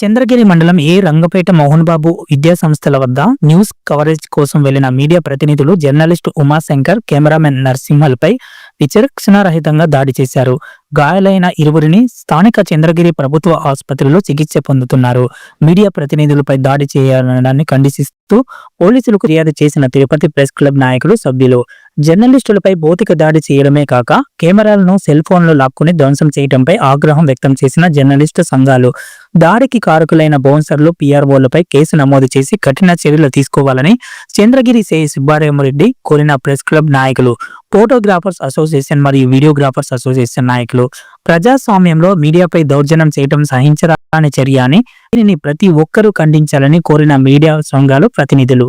చంద్రగిరి మండలం ఏ రంగపేట మోహన్ బాబు విద్యా సంస్థల వద్ద న్యూస్ కవరేజ్ కోసం వెళ్ళిన మీడియా ప్రతినిధులు జర్నలిస్ట్ ఉమాశంకర్ కెమెరామెన్ నరసింహల్పై విచక్షణారహితంగా దాడి చేశారు. గాయాలైన ఇరువురిని స్థానిక చంద్రగిరి ప్రభుత్వ ఆసుపత్రిలో చికిత్స పొందుతున్నారు. మీడియా ప్రతినిధులపై దాడి చేయాలనడాన్ని ఖండిస్తూ పోలీసులకు ఫిర్యాదు చేసిన తిరుపతి ప్రెస్ క్లబ్ నాయకులు సభ్యులు జర్నలిస్టులపై భౌతిక దాడి చేయడమే కాక కెమెరాలను సెల్ ఫోన్లు లాక్కుని ధ్వంసం చేయడంపై ఆగ్రహం వ్యక్తం చేసిన జర్నలిస్టు సంఘాలు. దాడికి కారకులైన బౌన్సర్లు పీఆర్ఓలపై కేసు నమోదు చేసి కఠిన చర్యలు తీసుకోవాలని చంద్రగిరి సే. సుబ్బారామరెడ్డి కోరిన ప్రెస్ క్లబ్ నాయకులు ఫోటోగ్రాఫర్స్ అసోసియేషన్ మరియు వీడియోగ్రాఫర్స్ అసోసియేషన్ నాయకులు. ప్రజాస్వామ్యంలో మీడియాపై దౌర్జన్యం చేయడం సహించరాని చర్య అని దీనిని ప్రతి ఒక్కరూ ఖండించాలని కోరిన మీడియా సంఘాలు ప్రతినిధులు.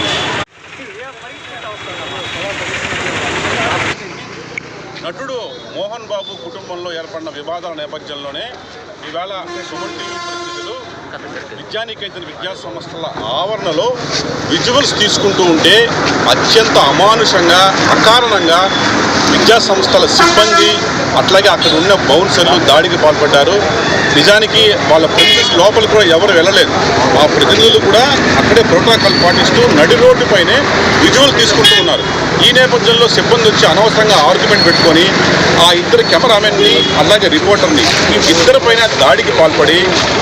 నటుడు మోహన్ బాబు కుటుంబంలో ఏర్పడిన వివాదాల నేపథ్యంలోనే ఈవేళ సుమన్ టీవీ ప్రతినిధులు విద్యానికేతన విద్యా సంస్థల ఆవరణలో విజువల్స్ తీసుకుంటూ ఉంటే అత్యంత అమానుషంగా అకారణంగా విద్యా సంస్థల సిబ్బంది అట్లాగే అక్కడ ఉన్న బౌన్సర్లు దాడికి పాల్పడ్డారు. నిజానికి వాళ్ళ ప్రిన్సెస్ లోపల కూడా ఎవరు వెళ్ళలేదు. మా ప్రతినిధులు కూడా అక్కడే ప్రోటోకాల్ పాటిస్తూ నడి రోడ్డుపైనే విజువల్ తీసుకుంటూ ఉన్నారు. ఈ నేపథ్యంలో సిబ్బంది వచ్చి అనవసరంగా ఆర్గ్యుమెంట్ పెట్టుకొని ఆ ఇద్దరు కెమెరామెన్ని అలాగే రిపోర్టర్ని ఇద్దరిపైన దాడికి పాల్పడి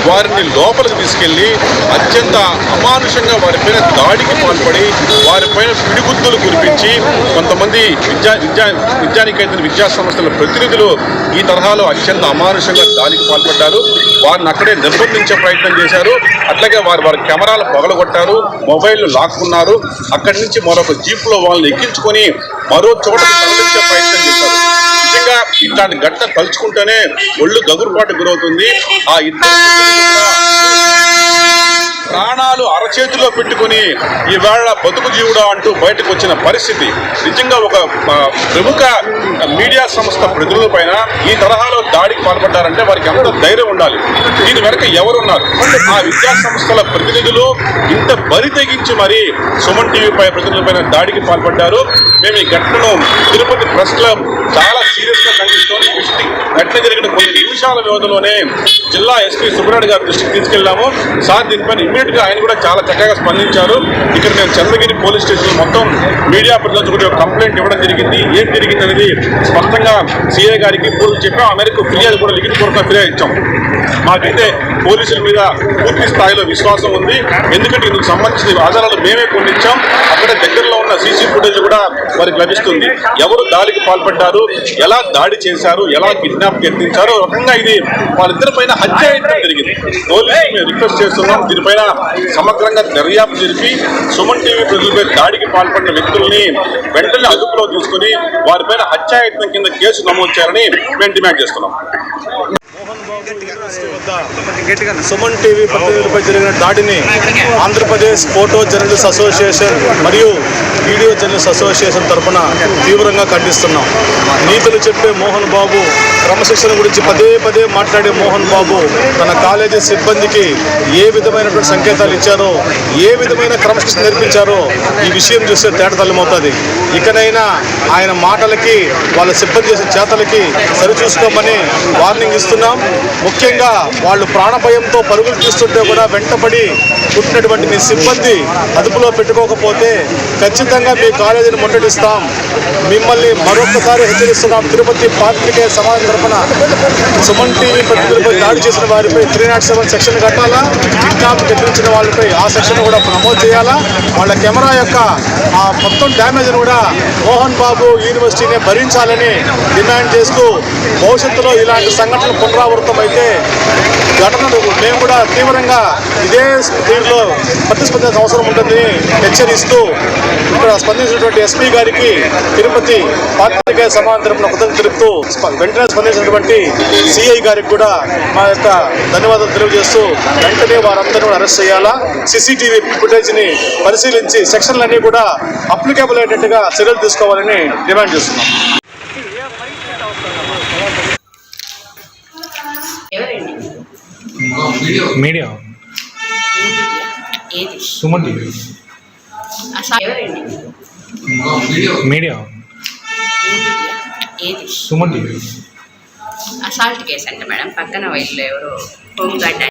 వారిని లోపలికి తీసుకెళ్ళి అత్యంత అమానుషంగా వారిపైన దాడికి పాల్పడి వారిపైన పిడిగుద్దులు కురిపించి కొంతమంది విద్యా విద్యా విద్యానికైతే విద్యా సంస్థల ప్రతినిధులు ఈ తరహాలో అత్యంత అమానుషంగా దాడికి పాల్పడ్డారు. వారిని అక్కడే నిర్బంధించే ప్రయత్నం చేశారు. అట్లాగే వారు వారి కెమెరాలు పగలగొట్టారు. మొబైల్ లాక్కున్నారు. అక్కడి నుంచి మరొక జీప్లో వాళ్ళని ఎక్కించుకొని మరో చోటకు తరలించే ప్రయత్నం చేశారు. నిజంగా ఇట్లాంటి ఘటన తలుచుకుంటేనే ఒళ్ళు గగురుపాటు గురవుతుంది. ఆ ఇద్దరు కూడా ప్రాణాలు అరచేతిలో పెట్టుకుని ఈవేళ బతుకు జీవుడా అంటూ బయటకు వచ్చిన పరిస్థితి. నిజంగా ఒక ప్రముఖ మీడియా సంస్థ ప్రతినిధుల పైన ఈ తరహాలో దాడికి పాల్పడ్డారంటే వారికి ఎంత ధైర్యం ఉండాలి. దీని వెనక ఎవరున్నారు? ఆ విద్యా సంస్థల ప్రతినిధులు ఇంత బరి తెగించి మరి సుమన్ టీవీపై ప్రతినిధులపైన దాడికి పాల్పడ్డారు. మేము ఈ ఘటనను తిరుపతి ప్రెస్ క్లబ్ చాలా సీరియస్గా గా ఘటన జరిగిన కొన్ని నిమిషాల వ్యవధిలోనే జిల్లా ఎస్పీ సుబ్రారెడ్డి గారి దృష్టికి తీసుకెళ్ళాము. సార్ దీనిపైన ఇమ్మీడియట్గా ఆయన కూడా చాలా చక్కగా స్పందించారు. ఇక్కడ మేము చంద్రగిరి పోలీస్ స్టేషన్ మొత్తం మీడియా ప్రతినిధులు కూడా ఒక కంప్లైంట్ ఇవ్వడం జరిగింది. ఏం జరిగింది అనేది స్పష్టంగా సీఏ గారికి పూర్తి చెప్పాం. అమెరికా ఫిర్యాదు కూడా లిఖితపూర్వక ఫిర్యాదు ఇచ్చాం. మాకైతే పోలీసుల మీద పూర్తి స్థాయిలో విశ్వాసం ఉంది. ఎందుకంటే ఇందుకు సంబంధించిన ఆధారాలు మేమే కొన్ని ఇచ్చాం అక్కడ దగ్గరలో ఉన్న సీసీ ఫుటేజ్ కూడా వారికి లభిస్తుంది. ఎవరు దాడికి పాల్పడ్డారు? ఎలా దాడి చేశారు? ఎలా కిడ్నాప్ యత్నించారు రకంగా ఇది వాళ్ళిద్దరి పైన హత్య జరిగింది. పోలీసులు మేము రిక్వెస్ట్ చేస్తున్నాం. దీనిపైన సమగ్రంగా దర్యాప్తు జరిపి సుమన్ టీవీ ప్రజలపై దాడికి పాల్పడిన వ్యక్తుల్ని వెంటనే అదుపులో తీసుకుని వారిపైన హత్యాయత్నం కింద కేసు నమోదు చేయాలని మేము డిమాండ్ చేస్తున్నాం మోహన్ బాబు యూనివర్సిటీ వద్ద సుమన్ టీవీ ప్రతినిధులపై జరిగిన దాడిని ఆంధ్రప్రదేశ్ ఫోటో జర్నలిస్ట్ అసోసియేషన్ మరియు వీడియో జర్నలిస్ట్ అసోసియేషన్ తరఫున తీవ్రంగా ఖండిస్తున్నాం. నీతులు చెప్పే మోహన్ బాబు క్రమశిక్షణ గురించి పదే పదే మాట్లాడే మోహన్ బాబు తన కాలేజీ సిబ్బందికి ఏ విధమైనటువంటి సంకేతాలు ఇచ్చారో ఏ విధమైన క్రమశిక్షణ నేర్పించారో ఈ విషయం చూస్తే తేటతల్లమవుతుంది ఇకనైనా ఆయన మాటలకి వాళ్ళ సిబ్బంది చేసిన చేతలకి సరిచూసుకోమని వార్నింగ్ ఇస్తున్నాం. ముఖ్యంగా వాళ్ళు ప్రాణభయంతో పరుగులు తీస్తుంటే కూడా వెంటపడి పుట్టినటువంటి మీ సిబ్బంది అదుపులో పెట్టుకోకపోతే ఖచ్చితంగా మీ కాలేజీని ముట్టడిస్తాం. మిమ్మల్ని మరొకసారి హెచ్చరిస్తున్నాం. తిరుపతి పాత్రికే సమాజం తరఫున సుమన్ టీవీ ప్రతినిధులపై దాడి చేసిన వారిపై త్రీ నాట్ సెవెన్ సెక్షన్ కట్టాలా? కిడ్నాప్ ఎదిరించిన వాళ్ళపై ఆ సెక్షన్ కూడా నమోదు చేయాలా? వాళ్ళ కెమెరా యొక్క ఆ మొత్తం డ్యామేజ్ను కూడా మోహన్ బాబు యూనివర్సిటీనే భరించాలని డిమాండ్ చేస్తూ భవిష్యత్తులో ఇలాంటి సంఘటనలు పునరావృతమై అయితే ఘటనలు మేము కూడా తీవ్రంగా ఇదే దీంట్లో ప్రతిస్పందించిన అవసరం ఉంటుందని హెచ్చరిస్తూ ఇక్కడ స్పందించినటువంటి ఎస్పీ గారికి తిరుపతి పాత్రికేయ సమాజం తరపున కృతజ్ఞత తెలుపుతూ వెంటనే స్పందించినటువంటి సిఐ గారికి కూడా మా యొక్క ధన్యవాదాలు తెలియజేస్తూ వెంటనే వారందరూ కూడా అరెస్ట్ చేయాలా? సీసీటీవీ ఫుటేజ్ని పరిశీలించి సెక్షన్లన్నీ కూడా అప్లికేబుల్ అయ్యేటట్టుగా చర్యలు తీసుకోవాలని డిమాండ్ చేస్తున్నాం. మీడియా ఏది? సుమన్ టీవీ. మీడియా ఏది? సుమన్ టీవీ. అసాల్ట్ కేసు అంట మేడం పక్కన వీళ్ళు ఎవరు హోమ్ గార్డ్